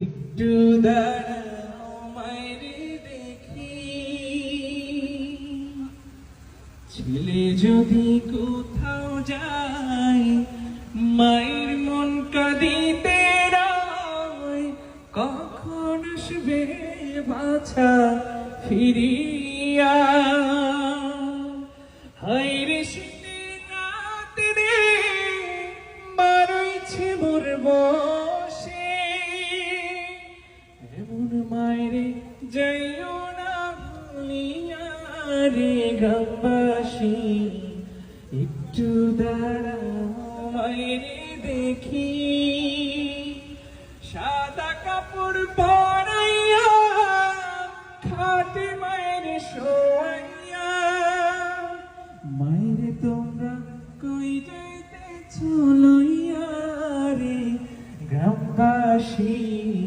একটু দাঁড়াও দেখি। ছেলে যদি কোথাও যায়, মায়ের মন কাঁদিতে কখন আসবে বাছা ফিরিয়া? হাইরে শীতে রাত রে বারইছে মোর বসে রে গ্রামবাসী একটু দাঁড়াও মায়েরে দেখি। সাদা কাপড় পরাইয়া, খাটে মায়ের শোয়াইয়া। মায়েরে তোমরা কই যাইতেছ লইয়া রে, গ্রামবাসী?